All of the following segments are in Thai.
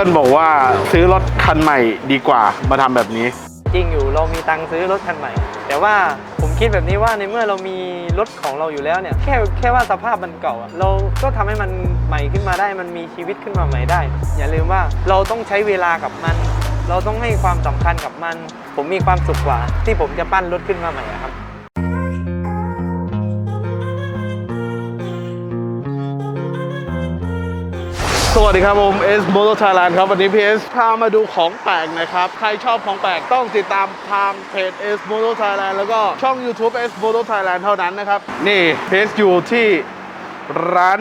พื่อนบอกว่าซื้อรถคันใหม่ดีกว่ามาทำแบบนี้ จริงอยู่เรามีตังค์ซื้อรถคันใหม่ แต่ว่าผมคิดแบบนี้ว่าในเมื่อเรามีรถของเราอยู่แล้วเนี่ยแค่แค่ว่าสภาพมันเก่าอะเราก็ทำให้มันใหม่ขึ้นมาได้ มันมีชีวิตขึ้นมาใหม่ได้ อย่าลืมว่าเราต้องใช้เวลากับมัน เราต้องให้ความสำคัญกับมัน ผมมีความสุขกว่า ที่ผมจะปั้นรถขึ้นมาใหม่ครับ สวัสดีครับผมเอสโมโตไทยแลนด์ครับ วันนี้พีเอสพามาดูของแปลกนะครับ ใครชอบของแปลกต้องติดตามทางเพจเอสโมโตไทยแลนด์แล้วก็ช่อง YouTube เอสโมโตไทยแลนด์เท่านั้นนะครับ นี่เพจอยู่ที่ร้าน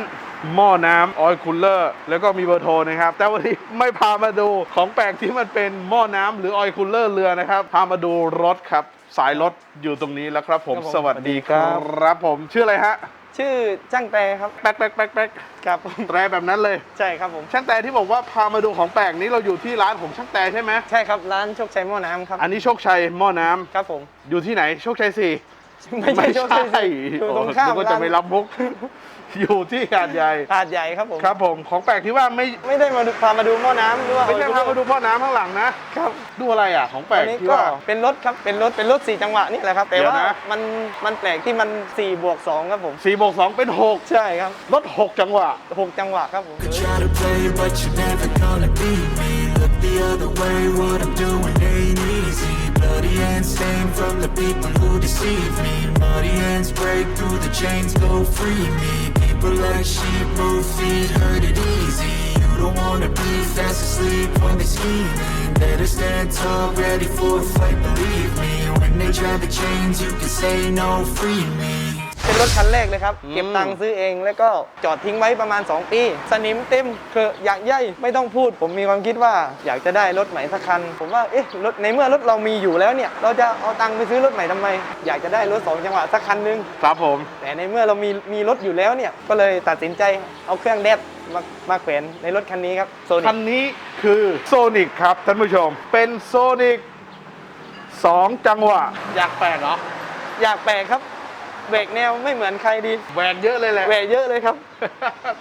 หม้อน้ำออยคูลเลอร์แล้วก็มีเบอร์โทรนะครับ แต่วันนี้ไม่พามาดูของแปลกที่มันเป็นหม้อน้ำหรือออยคูลเลอร์เรือนะครับ พามาดูรถครับ สายรถอยู่ตรงนี้แล้วครับผมครับผมสวัสดีคสวัสดีครัรับผมชื่ออะไรฮะ ชื่อจ้างแต่ครับแป๊กแป๊กแป๊กแป๊กครับผมแตรแบบนั้นเลย ใช่ครับผม ช่างแต่ที่บอกว่าพามาดูของแปลกนี้เราอยู่ที่ร้านของช่างแต่ใช่ไหมใช่ครับร้านโชคชัยหม้อน้ำครับ อันนี้โชคชัยหม้อน้ำครับผม อยู่ที่ไหนโชคชัยสี่ไม่ใช่โชคชัยสิอยู่ตรงข้ามโอ้นึกว่าจะไม่รับมุก อยู่ที่หาดใหญ่หาดใหญ่ครับผมครับผมของแปลกที่ว่าไม่ไม่ได้มาดูพามาดูหม้อน้ำด้วยไม่ใช่พามาดูพ่อน้ำข้างหลังนะครับดูอะไรอะของแปลอักนนี้ที่ก็ว่าเป็นรถครับเป็นรถเป็นรถสี่จังหวะนี่แหละครับแต่เดี๋ยวว่านะมันมันแปลกที่มัน4บวก2ครับผมสี่บวกสองเป็นหกใช่ครับรถหกจังหวะ 6 จังหวะครับผม Try to play, but you're never gonna beat me. Look the other way, what I'm doing ain't easy. Bloody hands stained from the people who deceive me. Muddy hands break through the chains, go free me. People like sheep move feet, hurt it easy. You don't wanna be fast asleep when they scheming. Better stand tall, ready for a fight, believe me. When they try the chains, you can say no, free me. เป็นรถคันแรกเลยครับอืมเก็บตังค์ซื้อเอง แล้วก็จอดทิ้งไว้ประมาณ 2 ปี สนิมเต็มคืออยากย่อยไม่ต้องพูด ผมมีความคิดว่าอยากจะได้รถใหม่สักคัน ผมว่าเอ๊ะรถในเมื่อรถเรามีอยู่แล้วเนี่ย เราจะเอาตังค์ไปซื้อรถใหม่ทำไม อยากจะได้รถสองจังหวะสักคันนึงครับผม แต่ในเมื่อเรามีมีรถอยู่แล้วเนี่ยก็เลยตัดสินใจเอาเครื่องแดดมามาแขวนในรถคันนี้ครับโซนิคันนี้คือโซนิกครับท่านผู้ชม เป็นโซนิกสองจังหวะ อยากแปลกเหรอ อยากแปลกครับ เบรกแนวไม่เหมือนใครดีแหวกเยอะเลยแหละแหวกเยอะเลยครับ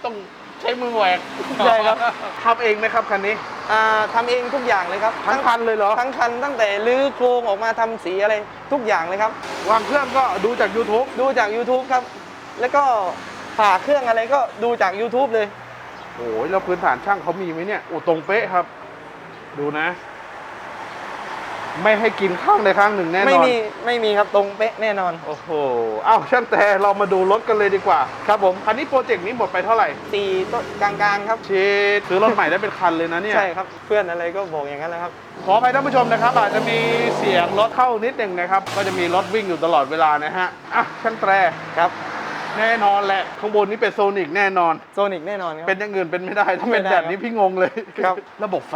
ต้องใช้มือแหวกใช่ครับทำเองไหมครับคันนี้อ่าทำเองทุกอย่างเลยครับทั้งคันเลยเหรอทั้งคันตั้งแต่ลื้อโครงออกมาทำสีอะไรทุกอย่างเลยครับวางเครื่องก็ดูจาก YouTube ดูจาก YouTube ครับ แล้วก็ผ่าเครื่องอะไรก็ดูจาก YouTube เลยโอ้ยแล้วพื้นฐานช่างเขามีไหมเนี่ยโอ้ตรงเป๊ะครับ ดูนะ ไม่ให้กินข้างใดข้างหนึ่งแน่นอน ไม่มีไม่มีครับตรงเป๊ะแน่นอน โอ้โหอ้าวช่างแต่เรามาดูรถกันเลยดีกว่า ครับผมคันนี้โปรเจกต์นี้หมดไปเท่าไหร่สีต้นกลางๆครับเชดซื้อรถใหม่ได้เป็นคันเลยนะเนี่ย ใช่ครับเพื่อนอะไรก็บอกอย่างนั้นแหละครับ ขออภัยท่านผู้ชมนะครับ อาจจะมีเสียงรถเข้านิดหนึ่งนะครับ ก็จะมีรถวิ่งอยู่ตลอดเวลานะฮะอะช่างแตรครับแน่นอนแหละ ข้างบนนี้เป็นโซนิกแน่นอน โซนิกแน่นอนครับ เป็นอย่างอื่นเป็นไม่ได้ถ้าเป็นไม่ได้แบบนี้พี่งงเลยครับ ระบบไฟ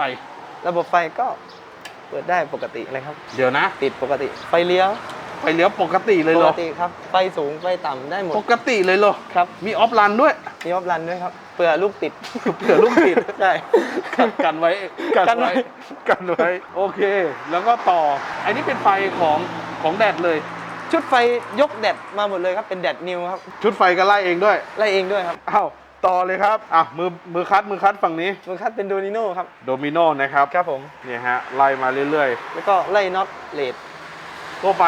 ระบบไฟก็ เปิดได้ปกติเลยครับ เดี๋ยวนะติดปกติ ไฟเลี้ยว ไฟเลี้ยวปกติเลยปเหรกอติครับ ไฟสูงไฟต่ำได้หมด ปกติเลยเหรอครับ มีออฟรันด้วย มีออฟรันด้วยครับเผื่อลูกติด เผื่อลูกติด ใช่ กันกันไว้กันกันไว้ไว้ กันไว้ โอเค แล้วก็ต่อ อันนี้เป็นไฟของของแดดเลย ชุดไฟยกแดดมาหมดเลยครับเป็นแดดนิวครับชุดไฟก็ไล่เองด้วย ไล่เองด้วยครับ อ้าว ต่อเลยครับ อะ มือมือคัดมือคัดฝั่งนี้ มือคัดเป็นโดนิโน่ครับ โดมิโนนะครับ ครับผม เนี่ยฮะ ไล่มาเรื่อยแล้วก็ไล่น็อตเลดๆตัวไป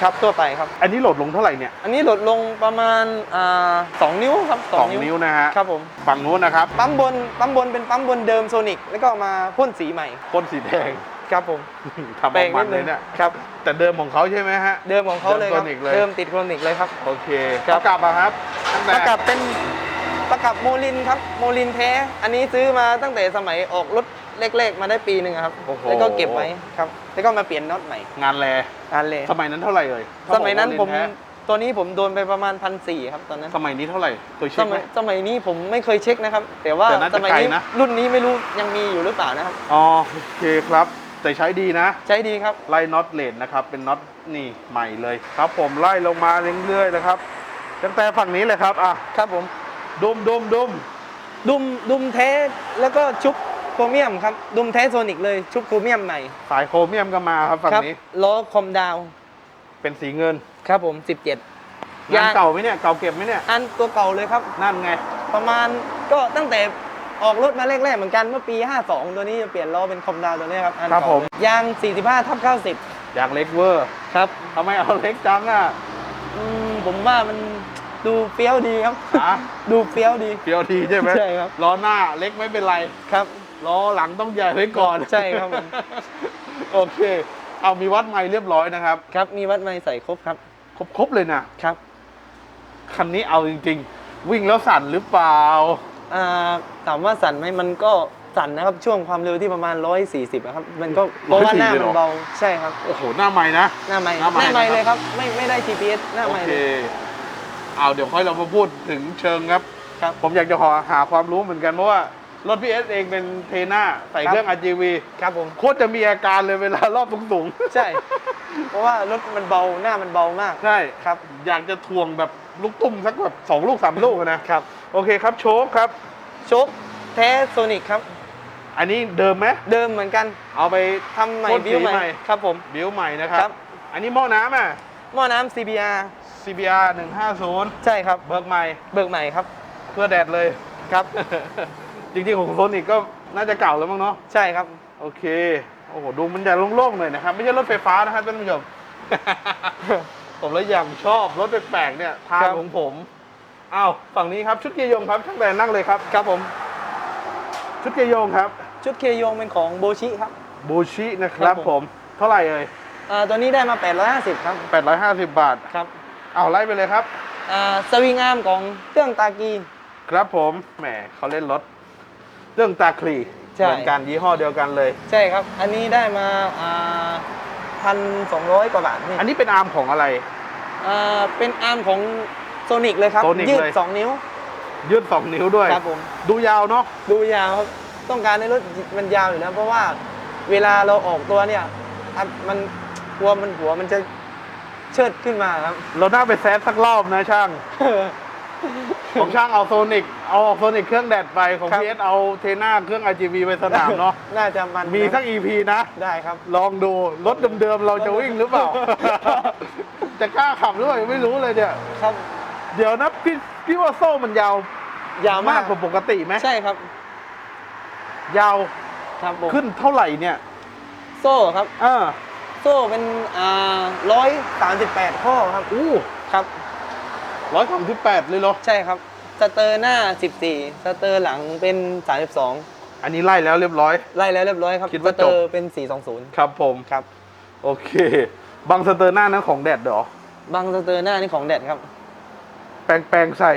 ครับทั่วไปครับ อันนี้โหลดลงเท่าไหร่เนี่ย อันนี้ลดลงประมาณอ่าสองนิ้วครับสองนิ้วนะฮะ ครับผม ฝั่งนู้นนะครับ ปั๊มบน ปั๊มบนเป็นปั๊มบนเดิมโซนิกแล้วก็มาพ่นสีใหม่ พ่นสีแดง ครับผมทำออกมันเลยเนี่ย ครับ แต่เดิมของเขาใช่ไหมฮะ เดิมของเขาเลยครับ เดิม Sonic เลยเดิมติดโครนิกเลยครับ โอเค ครับประกับอะครับตั้งปแต่ระกับเป็น ประกับโมลินครับโมลินแท้ อันนี้ซื้อมาตั้งแต่สมัยออกรถเล็กๆ มาได้ปีหนึ่งอะครับ โอ้โห แล้วก็เก็บไว้ครับ แล้วก็มาเปลี่ยนน็อตใหม่งานแล อันเลยสมัยนั้นเท่าไหร่เอ่ยสมัยนั้นผมแท้ตัวนี้ผมโดนไปประมาณพันสี่ครับตอนนั้น สมัยนี้เท่าไหร่เคยสเช็คไหม มัยสมัยนี้ผมไม่เคยเช็คนะครับ แต่ว่าแต่น่าจะสมัยนี้ไกลนะ รุ่นนี้ไม่รู้ยังมีอยู่หรือเปล่านะครับ อ๋อโอเคครับ แต่ใช้ดีนะ ใช้ดีครับ ไล่น็อตเลนนะครับ เป็นน็อตนี่ใหม่เลยครับ ผมไล่ลงมาเรื่อยๆนะครับตั้งแต่ฝั่งนี้เลยครับอะ ครับผม ดุมดุมดุมดุมดุมแท้แล้วก็ชุบโครเมียมครับ ดุมแท้โซนิกเลยชุบโครเมียมใหม่สายโครเมียมก็มาครับฝั่งครันี้ล้อคอมดาวเป็นสีเงินครับผม 17งานเก่าไหมเนี่ยเก่าเก็บไหมเนี่ยอันตัวเก่าเลยครับนั่นไง ประมาณก็ตั้งแต่ออกรถมาแรกๆเหมือนกันเมื่อปี 52 ตัวนี้จะเปลี่ยนล้อเป็นคอมดาวตัวนี้ครับอันครับเก่าผมยาง 45ทับ90อยากเล็กเวอร์ครับทำไมเอาเล็กจังอะอืมผมว่ามัน ดูเปรี้ยวดีครับ อะดูเปรี้ยวดีเพียวทีใช่ไหมใช่ครับ ล้อหน้าเล็กไม่เป็นไร ครับ ล้อหลังต้องใหญ่ไว้ก่อนใช่ครับผม โอเค เอามีวัดไมล์เรียบร้อยนะครับ ครับมีวัดไม้ใส่ครบครับครบๆเลยนะครับคันนี้เอาจริง ๆ วิ่งแล้วสั่นหรือเปล่า อ่าถามว่าสั่นไหมมันก็สั่นนะครับช่วงความเร็วที่ประมาณ 140อะครับ มันก็เพราะว่าหน้า140เลยมัเหรนอเบาใช่ครับ โอ้โหหน้าไม้นะ หน้าไม้หน้าไมค์หน้าไม้นะครับ เลยครับ ไม่ไม่ได้ GPS หน้าโอไม้เคเลย เอาเดี๋ยวค่อยเรามาพูดถึงเชิงครับ ครับ ผมอยากจะขอหาความรู้เหมือนกันเพราะว่ารถพีเอสเองเป็นเทน่าใส่เครื่อง RGV ครับผมโคตรจะมีอาการเลยเวลารอบสูงๆใช่ เพราะว่ารถมันเบาหน้ามันเบามากใช่ครับ อยากจะทวงแบบลูกตุ้มสักแบบสองลูกสามลูกอะนะครับ โอเคครับโชคครับ โชคแท้โซนิกครับ อันนี้เดิมไหมเดิมเหมือนกันเอาไปทำใหม่พ่นสีบิวใหใหม่ม่ครับผมบิวใหม่นะครับครับ อันนี้หม้อน้ำอะหม้อน้ำ CBR CBR 150 ใช่ครับ เบิกใหม่ เบิกใหม่ครับ เพื่อแดดเลย ครับ จริงๆของโซนิกก็น่าจะเก่าแล้วมั้งเนาะ ใช่ครับ โอเค โอ้โห ดูมันจะโล่งๆหน่อยนะครับ ไม่ใช่รถไฟฟ้านะครับท่านผู้ชม ผมแล้วอย่างชอบรถแปลกๆเนี่ยทางครับของผม อ้าว ฝั่งนี้ครับชุดเกียร์โยงครับช่างแต่นั่งเลยครับ ครับผม ชุดเกียร์โยงครับ ชุดเคยงเป็นของโบชิครับบูชินะคครัรับบผผมมเท่าไหร่เอ่ยอ่าตัวนี้ได้มา 850 ครับ 850 บาท ครับ เอาไล่ไปเลยครับอ่าสวิงอาร์มของเครื่องตากี ครับผมแหมเขาเล่นรถ เรื่องตาคลีใช่ เหมือนกันยี่ห้อเดียวกันเลย ใช่ครับ อันนี้ได้มาอ่าพันสองร้อยกว่าบาทนี่อันนี้เป็นอาร์มของอะไร อ่าเป็นอาร์มของโซนิกเลยครับ Sonic ยืดเลย สองนิ้วยืดสองนิ้วด้วย ครับผม ดูยาวเนาะดูยาวครับต้องการให้รถมันยาวอยู่แล้วเพราะว่าเวลาเราออกตัวเนี่ยอะมันกลัวมันหัวมันจะ เชิดขึ้นมาครับ เราน่าไปแซดสักรอบนะช่าง ของช่างเอาโซนิกเอาโซนิกเครื่องแดดไปของครับ พีเอสเอาเทน่าเครื่อง RGB ไปสนามเนาะ น่าจะมันมีนะสัก EP นะ ได้ครับ ลองดู รถเดิมๆเราจะวิ่งหรือเปล่า จะกล้าขับหรือเปล่ายังไม่รู้เลยเนี่ย ครับเดี๋ยวนะพี่พี่ว่าโซ่มันยาวยาวมามากกกว่าปกติไหมใช่ครับ ยาวครับผมขึ้นเท่าไหร่เนี่ย โซ่ครับ เออ โซ่เป็นอ่าร้อยสามสิบแปดข้อครับอู้ครับร้อยสามสิบแปดเลยเหรอ ใช่ครับ สเตอร์หน้า14สเตอร์หลังเป็น32อันนี้ไล่แล้วเรียบร้อย ไล่แล้วเรียบร้อยครับคิดว่าสเตอจร์บเป็น420ครับผม ครับ โอเค บางสเตอร์หน้านั้นของแดดเหรอบางสเตอร์หน้านี่ของแดดครับ แปลงแปลงใส่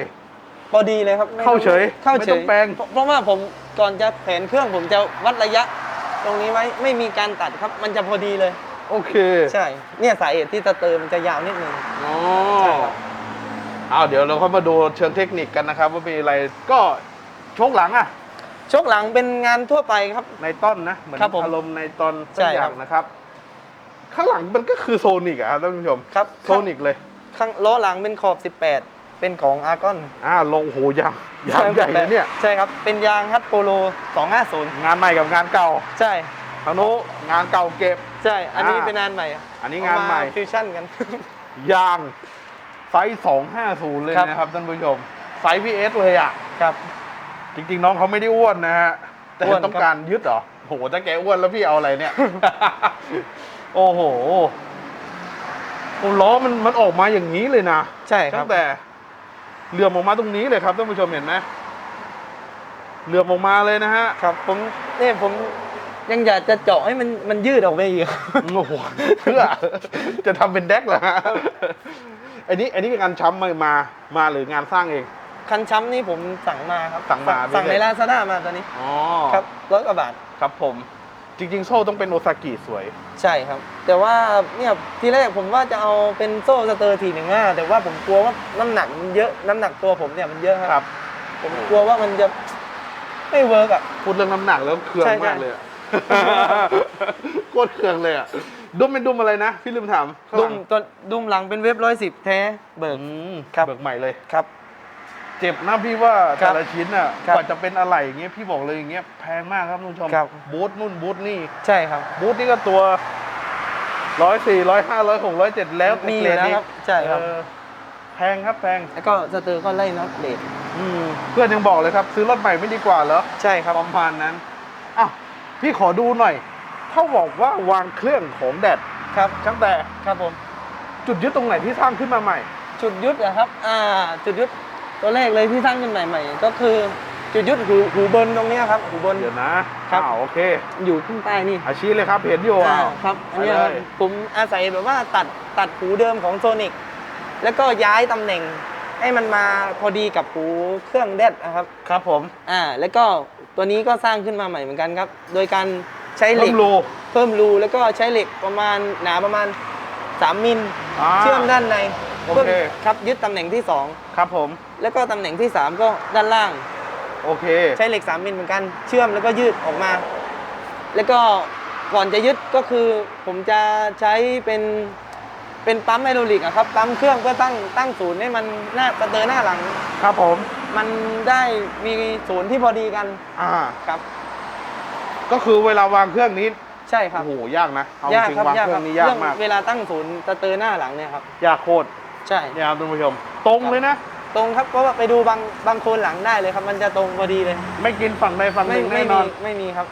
พอดีเลยครับไม่ต้องเข้าเฉยเข้าไม่เฉต้อยงแปลง เพราะเพราะว่าผมก่อนจะแผนเครื่องผมจะวัดระยะ ตรงนี้ไว้ไม่มีการตัดครับ มันจะพอดีเลย โอเคใช่เนี่ยสาเหตุที่สเตอร์มันจะยาวนิดนึงอ๋อใช่ครับเอาเดี๋ยวเราเข้ามาดูเชิงเทคนิคกันนะครับว่ามีอะไรก็โชคหลังอะชกหลังเป็นงานทั่วไปครับ ในต้นนะเหมือนครับผมอารมณ์ในตอนสัใช่กอย่าครังบนะครับ ข้างหลังมันก็คือโซนิกอะครับท่านผู้ชมครับโซนิกเลยข้างล้อหลังเป็นขอบ 18 เป็นของอาร์กอนอ่าลงโหยางยางใหญ่เลยเนี่ย ใช่ครับ เป็นยางฮัตโปโล250 งานใหม่กับงานเก่า ใช่ ทางโน้นงานเก่าเก็บ ใช่ อันนี้อ่าเป็นงานใหม่ะอันนี้งานใหม่ เอฟิวชั่นกัน ยางไซส์250 เลยครับ นะครับท่านผู้ชม ไซส์ VS เลยอะ ครับ จริงๆ น้องเขาไม่ได้อ้วนนะฮะ แต่อ้วนต้องครับการยึดเหรอโหถ้าแกอ้วนแล้วพี่เอาอะไรเนี่ย โอ้โหโอ้ล้อมันมันออกมาอย่างนี้เลยนะใช่ครัตั้บ งแต่เหลื่อมออกมาตรงนี้เลยครับท่านผู้ชมเห็นไหมเหลื่อมออกมาเลยนะฮะ ครับผมเนี่ยผม ยังอยากจะเจาะให้มันมันยืดออกไปอีกโอ้โหเพื่อจะทำเป็นแดกเหรอฮะอันนี้อันนี้เป็นงานช้ำมามามาหรืองานสร้างเอง คันช้ำนี่ผมสั่งมาครับสั่งมาสั่งไม่ในได้ลาซาด้ามาตอนนี้อ๋อครับร้อยกว่าบาทครับผม จริง ๆ โซ่ต้องเป็นโอซากิสวย ใช่ครับ แต่ว่าเนี่ยทีแรกผมว่าจะเอาเป็นโซ่สเตอร์ทีหนึ่งห้าแต่ว่าผมกลัวว่าน้ำหนักมันเยอะน้ำหนักตัวผมเนี่ยมันเยอะคครัรับ บ ผมกลัวว่ามันจะไม่เวิร์กอะ พูดเรื่องน้ำหนักแล้วเคืองใช่ใช่ มากเลยอะ โคตรเคืองเลยอะ ดุมเป็นดุมอะไรนะ พี่ลืมถามข้างหดุลัมงตัวดุมหลังเป็นเว็บร้อยสิบแท้ เบิก อืมครับ เบิกใหม่เลย ครับ เจ็บนะพี่ว่าครัแต่บละชิ้นอะครับกว่าจะเป็นอะไรอย่างเงี้ยพี่บอกเลยอย่างเงี้ยแพงมากครับท่านผู้ชมครับ บูทนู่นบูทนี่ ใช่ครับ บูธนี่ก็ตัวร้อยสี่ร้อยห้าร้อยหกร้อยเจ็ดแล้วแต่มีเกรดนะอีกครับใช่ครับ เออแพงครับแพงแล้วก็สเตอร์ก็ไล่น็อตเลดอืมเพื่อนยังบอกเลยครับ ซื้อรถใหม่ไม่ดีกว่าเหรอ ใช่ครับ ประมาณนั้น อ้าว พี่ขอดูหน่อยเขาบอกว่าวางเครื่องของแดดครับช่างแต่ครับผม จุดยึดตรงไหนที่สร้างขึ้นมาใหม่ จุดยุดนะครับ อ่า จุดยุดตัวแรกเลยที่สร้างขึ้นใหม่ๆก็คือจุดยุดหูหูบนตรงเนี้ยครับหูบน เดี๋ยวนะครับอ้าวโอเค อยู่ข้างใต้นี่อาชีพเลยครับเห็นอยู่อ่าอ้าวครับ อันเนี้ยครับไปเลยผมอาศัยแบบว่าตัดตัดหูเดิมของโซนิกแล้วก็ย้ายตำแหน่งให้มันมาพอดีกับหูเครื่องแดดนะครับ ครับผม อ่า แล้วก็ ตัวนี้ก็สร้างขึ้นมาใหม่เหมือนกันครับ โดยการใช้เหเพิ่ล็กมรู เพิ่มรูแล้วก็ใช้เหล็กประมาณหนาประมาณ 3 มิลาเชื่อมด้านในโอเคพิ่มครับยึดตำแหน่งที่ ครับผม 2 แล้วก็ตำแหน่งที่ 3 ก็ด้านล่าง โอเค ใช้เหล็ก 3 มิลเหมือนกัน เชื่อมแล้วก็ยืดออกมา แล้วก็ก่อนจะยึดก็คือผมจะใช้เป็นเป็นปั๊มไฮดรอลิกอะครับปั๊มเครื่องเพื่อตั้งตั้งศูนย์ให้มันหน้าสเตอร์หน้าหลัง ครับผม มันได้มีศูนย์ที่พอดีกันอ่า ครับ ก็คือเวลาวางเครื่องนี้ใช่ครับโอ้โหยากนะเอายากจริงครับวางยากเคครื่รัอบงนี้ยากมากเวลาตั้งศูนย์สเตอร์หน้าหลังเนี่ยครับยากโคตรใช่เนี่ยครับท่านผู้ชม ตรงเลยนะตรงครับเพราะว่าไปดูบางบางโคนหลังได้เลยครับ มันจะตรงพอดีเลย ไม่กินฝั่งใดฝั่งหไม่นึ่งไม่แน่นมีอนไม่มีครับ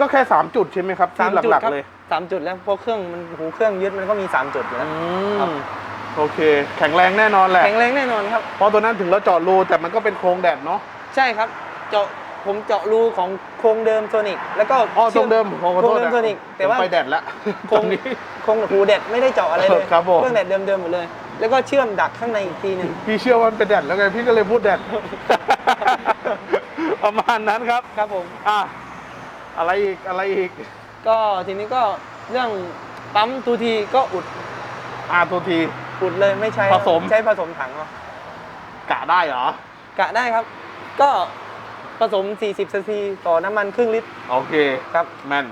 ก็แค่3จุดใช่ไหมครับที่สามจุดหลักครับๆเลยสามจุดแล้วเพราะเครื่องมันหูเครื่องยึดมันก็มี3จุดอยู่แล้วครับ โอเค แข็งแรงแน่นอนแหละแข็งแรงแน่นอนครับ เพราะตัวนั้นถึงแล้วเจาะรูแต่มันก็เป็นโครงแดดเนาะใช่ครับเจาะผมเจาะรูของโครงเดิมโซนิกแล้วก็อ๋อตรงเดิมขอโคโทรงษเดิมนะโซนิกแต่ว่าผมไปแดดแล้วโครงตนี้โครงหูเด็ดไม่ได้เจาะอะไรเลยครับผมเครื่องเด็ดเดิมๆหมดเลย แล้วก็เชื่อมดักข้างในอีกทีหนึ่งพี่เชื่อว่ามันเป็นแดดแล้วไงพี่ก็เลยพูดแดดประมาณนั้นครับครับผมอะอะไรอีกอะไรอีก ก็ทีนี้ก็เรื่องปั๊มทูทีก็อุดอ่าตัวที อุดเลยไม่ใช้ผสม ใช้ผสมถังเอากะได้เหรอ กะได้ครับ ก็ผสม 40ซีซีต่อน้ำมันครึ่งลิตร โอเคครับ แม่น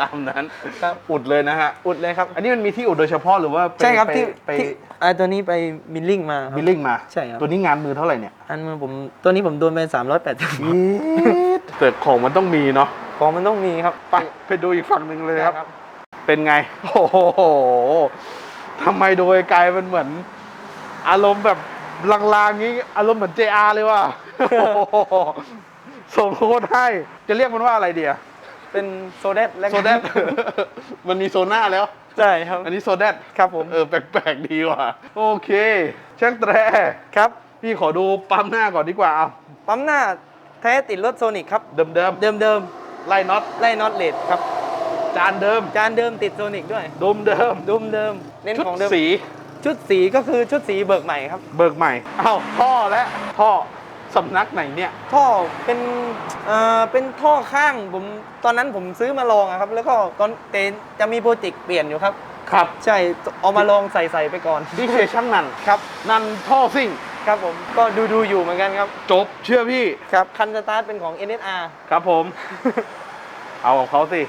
ตามนั้นครับ อุดเลยนะฮะ อุดเลยครับ อันนี้มันมีที่อุดโดยเฉพาะหรือว่าไปใช่ครับไปที่ไปที่อ่าตัวนี้ไปมิลลิ่งมาครับ บิลลิ่งมา ใช่ครับ ตัวนี้งานมือเท่าไหร่เนี่ยอันมือผมตัวนี้ผมโดนไป380แต่ของมันต้องมีเนาะ ของมันต้องมีครับไปไปดูอีกฝั่งหนึ่งเลยครับครับเป็นไง โอ้โห ทำไมโดยไกลมันเหมือน อารมณ์แบบลางๆงี้ อารมณ์เหมือน JR เลยว่ะโอ้โหส่งโค้ดให้ จะเรียกมันว่าอะไรเดียเป็นโซเดตแล้วกันโซเดตมันมีโซน่าแล้ว ใช่ครับ อันนี้โซเดตครับผม เออ แปลกๆดีว่ะ โอเค ช่างแตรครับ พี่ขอดูปั๊มหน้าก่อนดีกว่าเอาปั๊มหน้าแท้ติดรถโซนิกครับ เดิมเดิมเดิมๆไล่น็อตๆไล่น็อตเลดครับ จานเดิม จานเดิมติดโซนิกด้วย ดุมเดิม ดุมเดิม เน้นชุดของเดิม สี ชุดสีก็คือชุดสีเบิกใหม่ครับ เบิกใหม่ อ้าวท่อและท่อสำนักไหนเนี่ย ท่อเป็นเอ่อเป็นท่อข้างผมตอนนั้นผมซื้อมาลองอะครับ แล้วก็ตอนเตนจะมีโปรเจกต์เปลี่ยนอยู่ครับ ครับ ใช่เอามาลองใส่ใส่ไปก่อนดีเคช่างนันครับ นันท่อซิ่ง ครับผมก็ดูดูอยู่เหมือนกันครับ จบเชื่อพี่ ครับคันสตาร์ทเป็นของ NSR ครับผม เอาของเขาสิ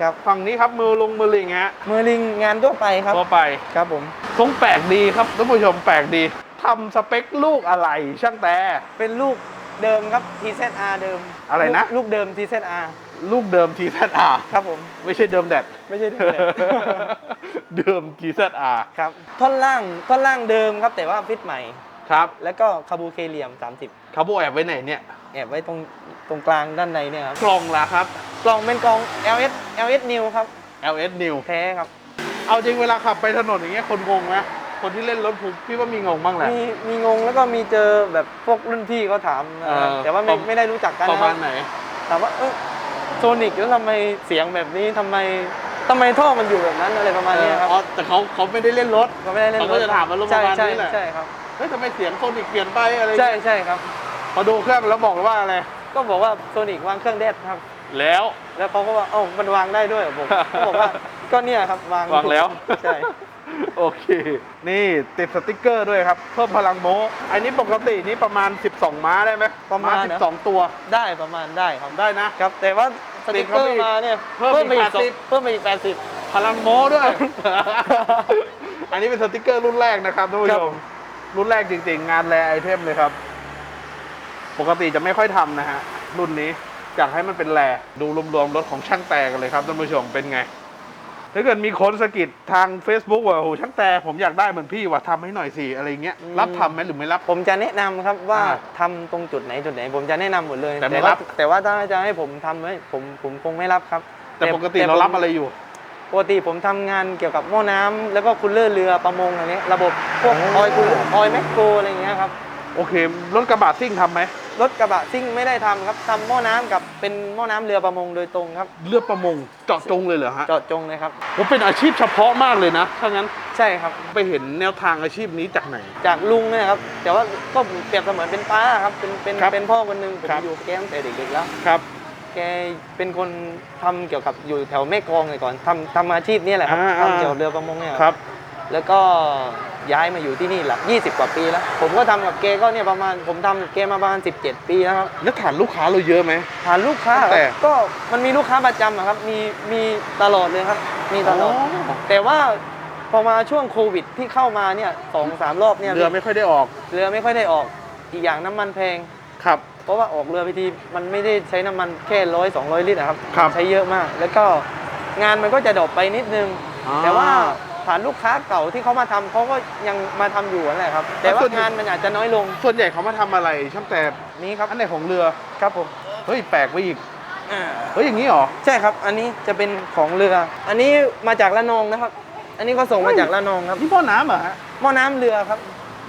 ครับฝั่งนี้ครับมือลงมือลิงฮะมือลิงงานทั่วไปครับตัวไปครับผมทรงแปลกดีครับท่านผู้ชมแปลกดีทำสเปคลูกอะไรช่างแต่เป็นลูกเดิมครับ TZR เดิม อะไรนะ ลูกลูกเดิม TZR ลูกเดิม TZR ครับผม ไม่ใช่เดิมแดดไม่ใช่เดิมเลยเดิม TZR ครับ ท่อนล่าง ท่อนล่างเดิมครับ แต่ว่าฟิตใหม่ ครับ แล้วก็คาบูเคเหลี่ยม 30คาร์โบแอบไว้ไหนเนี่ย แอบไว้ตรงตรงกลางด้านในเนี่ยครับ กล่องละครับ กล่องเป็นกล่อง LS LS New ครับ LS New แท้ครับ เอาจริงเวลาขับไปถนนอย่างเงี้ยคนงงไหมคนที่เล่นรถผมพี่ว่ามีงงบ้างแหละมีมีงงแล้วก็มีเจอแบบพวกรุ่นพี่เขาถามนะครับเออแต่ว่าไม่ประไม่ได้รู้จักกันประนะคมารัณบไหนถามว่าเออโซนิกแล้วทำไมเสียงแบบนี้ทำไมทำไมท่อมันอยู่แบบนั้นอะไรประมาณเนี้ยครับ อ๋อ แต่เขาเขาไม่ได้เล่นรถเขาไม่ได้เล่นเขาก็จะถามอารมณ์ประมาณใช่นี้แหละ ใช่ครับ เฮ้ยทำไมเสียงโซนิกเปลี่ยนไปอะไร ใช่ใช่ครับ พอดูเครื่องแล้วบอกว่าอะไร ก็บอกว่าโซนิกวางเครื่องเดดครับ แล้ว แล้วเขาก็ว่าเอ้ามันวางได้ด้วยเหรอผมเขาบอกว่าก็เนี่ยครับวางวางแล้ว ใช่ โอเค นี่ติดสติกเกอร์ด้วยครับ เพิ่มพลังโม้ อันนี้ปกตินี่ประมาณ 12 ม้าได้ไหมประมาณสิบสองตัวได้ประมาณได้ครับได้นะ ครับ แต่ว่าสติกเกอติดร์เข้าไปอีกมาเนี่ยเพิ่มอีกไปอีกสอง80เพิ่มไปอีกแปดสิบ พลังโม้ด้วย อันนี้เป็นสติกเกอร์รุ่นแรกนะครับท่านผู้ครัชบมรุ่นแรกจริงๆ งานแรไอเทมเลยครับ ปกติจะไม่ค่อยทำนะฮะ รุ่นนี้ อยากให้มันเป็นแรดูรวมๆรถของช่างแต่กันเลยครับท่านผู้ชมเป็นไง ถ้าเกิดมีคนสะกิดทาง Facebook ว่าโอ้โหช่างแต่ผมอยากได้เหมือนพี่ว่าทำให้หน่อยสิอะไรเงี้ยอืมรับทำไหมหรือไม่รับ ผมจะแนะนำครับว่าอ่าทำตรงจุดไหนจุดไหน ผมจะแนะนำหมดเลยแต่ไม่ว่ารับ แต่ว่าถ้าจะให้ผมทำไว้ผมผมคงไม่รับครับแต่ปกติแต่เราผมรับอะไรอยู่ ปกติผมทำงานเกี่ยวกับหม้อน้ำแล้วก็คูลเลอร์เรือประมงอะไรเนี้ยระบบพวกออยล์คูลออยล์แมคโครอะไรอย่างเงี้ยครับ โอเค รถกระบะซิ่งทำไหม รถกระบะซิ่งไม่ได้ทำครับทำหม้อน้ำกับเป็นหม้อน้ำเรือประมงโดยตรงครับเรือประมงเจาะจงเลยเหรอฮะเจาะจงเลยครับ ผมเป็นอาชีพเฉพาะมากเลยนะถ้างั้นใช่ครับ ไปเห็นแนวทางอาชีพนี้จากไหน จากลุงเนี่ยครับ แต่ว่าก็เปรียบเสมือนเป็นป้าครับ เป็นเป็นครับเป็นพ่อคนหนึ่งผมครับ อยู่กับแกตั้งแต่เด็กๆแล้ว ครับแกเป็นคนทำเกี่ยวกับอยู่แถวแม่กลองเลยก่อนทำทำอาชีพนี่แหละครับอ่าทำเกี่ยวกับเรือประมงเนี่ยครับ แล้วก็ ย้ายมาอยู่ที่นี่แหละ20 กว่าปีแล้ว ผมก็ทำกับแกก็เนี่ยประมาณผมทำกับแกมาประมาณ 17 ปีแล้วครับแล้วฐานลูกค้าเราเยอะไหมฐานลูกค้าตั้งแต่ก็มันมีลูกค้าประจำอะครับมีมีตลอดเลยครับ มีตลอด แต่ว่าพอมาช่วงโควิดที่เข้ามาเนี่ยสองสามรอบเนี่ยเรือไม่ค่อยได้ออกเรือไม่ค่อยได้ออกอีกอย่างน้ำมันแพงครับเพราะว่าออกเรือไปทีมันไม่ได้ใช้น้ำมันแค่ร้อยสองร้อยลิตรอะครับครับ ใช้เยอะมาก แล้วก็งานมันก็จะดรอปไปนิดนึงอ่าแต่ว่า ฐานลูกค้าเก่าที่เขามาทำเขาก็ยังมาทำอยู่นั่นแหละครับ แต่ว่าส่วน งานมันอาจจะน้อยลงส่วนใหญ่เขามาทำอะไรช่างแต่นี้ครับอันไหนของเรือ ครับผมเฮ้ยแปลกไปอีก อ่าเฮ้ยอย่างนี้เหรอ ใช่ครับ อันนี้จะเป็นของเรือ อันนี้มาจากละนองนะครับ อันนี้ก็ส่งมาจากละนองครับ นี่พ่อน้ำเหรอฮะหม้อน้ำเรือครับ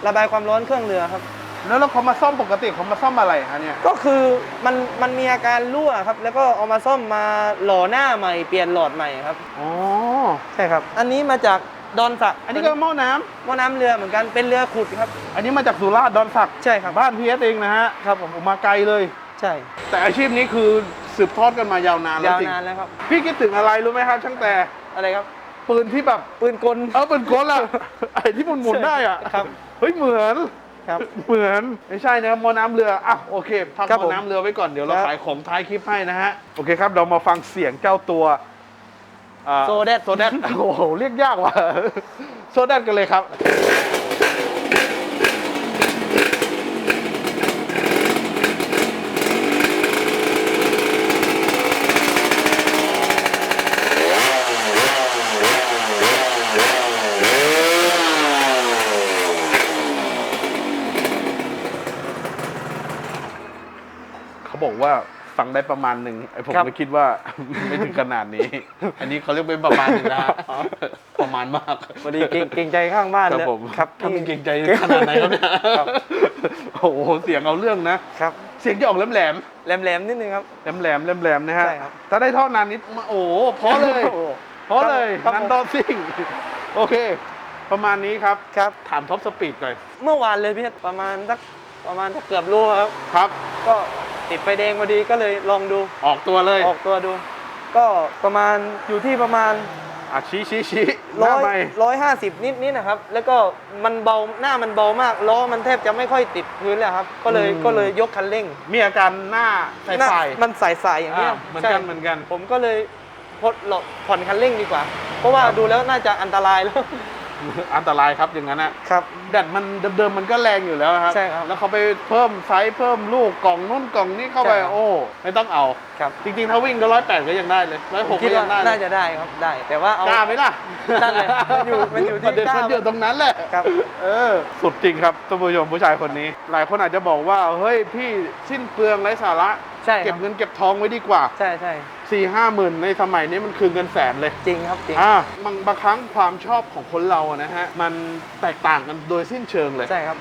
ระบายความร้อนเครื่องเรือครับ แล้วเราเขามาซ่อมปกติเขามาซ่อมอะไรฮะเนี่ย ก็คือมันมันมีอาการรั่วครับ แล้วก็เอามาซ่อมมาหล่อหน้าใหม่เปลี่ยนหลอดใหม่ครับอ๋อ ใช่ครับ อันนี้มาจากดอนสักอันนี้ก็หม้อน้ำหม้อน้ำเรือเหมือนกันเป็นเรือขุดครับ อันนี้มาจากสุราษฎร์ดอนสักใช่ครับบ้านพีเอสเองนะฮะครับผมผมมาไกลเลย ใช่แต่อาชีพนี้คือสืบทอดกันมายาวนานแล้วยาวจริงนานแล้วครับ พี่คิดถึงอะไรรู้ไหมครับช่างแต่อะไรครับ ปืนที่แบบปืนกล เออเป็นกลอะไอ้ที่หมุนหมุนๆได้อะครับ เฮ้ยเหมือน ครับ เหมือนไม่ใช่นะครับหมอน้ำเรืออะโอเคพักครับหมผอมน้ำเรือไว้ก่อนเดี๋ยวเราครับ ขายของท้ายคลิปให้นะฮะโอเคครับเรามาฟังเสียงเจ้าตัวอ่าโซเดตโซแดดโอ้โหเรียกยากว่ะโซแดดกันเลยครับ ว่าฟังได้ประมาณหนึ่งไอ้ผมครับ ไม่คิดว่า ไม่ถึงขนาดนี้ อันนี้เขาเรียกเป็นประมาณหนึ่งนะประมาณมากพอดีเกรงเกรงใจข้างบ้านครับเลยผมครับถ้ามันเก่งใจพี่ขนาดไหนครับเนี่ยครับ โอ้โหเสียงเอาเรื่องนะ ครับเสียงจะออกแหลมแหลมแหลมๆนิดนึงครับแหลมแหลมแหลมแหลมๆนะฮะใช่ครับ ถ้าได้ท่อนานนิดมาโอ้โหเพราะเลย โอ้โหเพราะเลยครับนันดอซิ่ง โอเค ประมาณนี้ครับ ครับ ถามท็อปสปีดหน่อยเมื่อวานเลยพี่ประมาณสักประมาณสักเกือบโลครับ ครับ ก็ ติดไฟแดงพอดีก็เลยลองดูออกตัวเลยออกตัวดู ก็ประมาณอยู่ที่ประมาณอะชี้ชี้ชี้หร้น้าอยไม่ร้อยห้าสิบนิดนิดนะครับ แล้วก็มันเบาหน้ามันเบามากล้อมันแทบจะไม่ค่อยติดพื้นเลยครับ ก็เลยก็เลยยกคันเร่ง มีอาการหน้าใส่หน้าใส่มันใสๆอย่างเงี้ยเหมือนกันใช่เหมือนกัน ผมก็เลยพดหลบผ่อนคันเร่งดีกว่า เพราะว่าดูแล้วน่าจะอันตรายแล้ว อันตรายครับอย่างนั้นอะครับแดดมันเดิมๆมันก็แรงอยู่แล้วครับใช่ครับ แล้วเขาไปเพิ่มไซส์เพิ่มลูกกล่องนู่นกล่องนี้เข้าไปใช่ครับ โอ้ไม่ต้องเอา ครับจริงๆถ้าวิ่งก็ร้อยแปดก็ยังได้เลยร้อยผหมกคิก็ดยัว่างได้เลน่ายจะได้ครับได้ แต่ว่าเอากล้าไหมล่ะนั่นแหละมันอยู่มันอยู่ที่ประเด็นกล้ามันอยู่ตรงนั้นแหละครับเออสุดจริงครับท่านผู้ชมผู้ชายคนนี้ หลายคนอาจจะบอกว่าเฮ้ยพี่สิ้นเปลืองไร้สาระใช่คเก็รับบเงินเก็บทองไว้ดีกว่า ใช่ใช่4ี่ห้าหมื่นในสมัยนี้มันคือเงินแสนเลย จริงครับจริงอ่าบางบางครั้งความชอบของคนเราอะนะฮะมันแตกต่างกันโดยสิ้นเชิงเลยใช่ครับ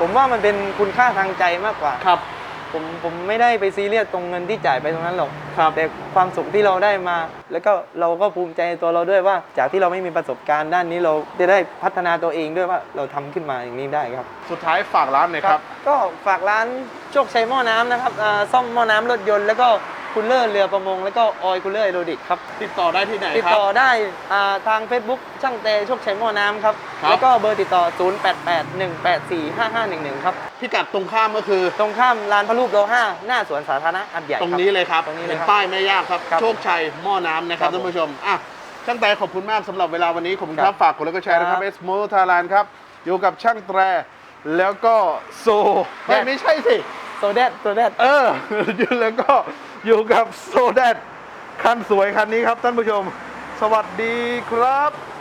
ผมว่ามันเป็นคุณค่าทางใจมากกว่าครับ ผมผมไม่ได้ไปซีเรียสตรงเงินที่จ่ายไปตรงนั้นหรอกครับแต่ความสุขที่เราได้มา แล้วก็เราก็ภูมิใจในตัวเราด้วยว่า จากที่เราไม่มีประสบการณ์ด้านนี้เราจะได้พัฒนาตัวเองด้วยว่าเราทำขึ้นมาอย่างนี้ได้ครับ สุดท้ายฝากร้านหน่อยครับ ก็ฝากร้านโชคชัยหม้อน้ำนะครับอ่าซ่อมหม้อน้ำรถยนต์แล้วก็ คูลเลอร์เรือประมง แล้วก็ออยล์คูลเลอร์ไอโรดิกครับ ติดต่อได้ที่ไหนติดครับ ต่อได้อ่าทาง Facebook ช่างเตโชคชัยหม้อน้ำครับ ครับ แล้วก็เบอร์ติดต่อ 0881845511 ครับ พิกัดตรงข้ามก็คือ ตรงข้ามลานพระรูปโลห้าหน้าสวนสาธารณะอันใหญ่ตรงคบนี้เลยครับตรงนี้เลยเป็นครับป้ายไม่ยากครับ ครับโชคชัยหม้อน้ำนะครับครับท่านผู้ชมอะช่างแต่ขอบคุณมากสำหรับเวลาวันนี้ผมคครัรับบฝากกดไลค์กดแชร์นะครับครับเอสโมไทยแลนด์ครับ อยู่กับช่างแตร แล้วก็โซไม่แดด ไม่ใช่สิ โซเดตโซเดต เออ แล้วก็ อยู่กับโซเดตคันสวยคันนี้ครับท่านผู้ชม สวัสดีครับ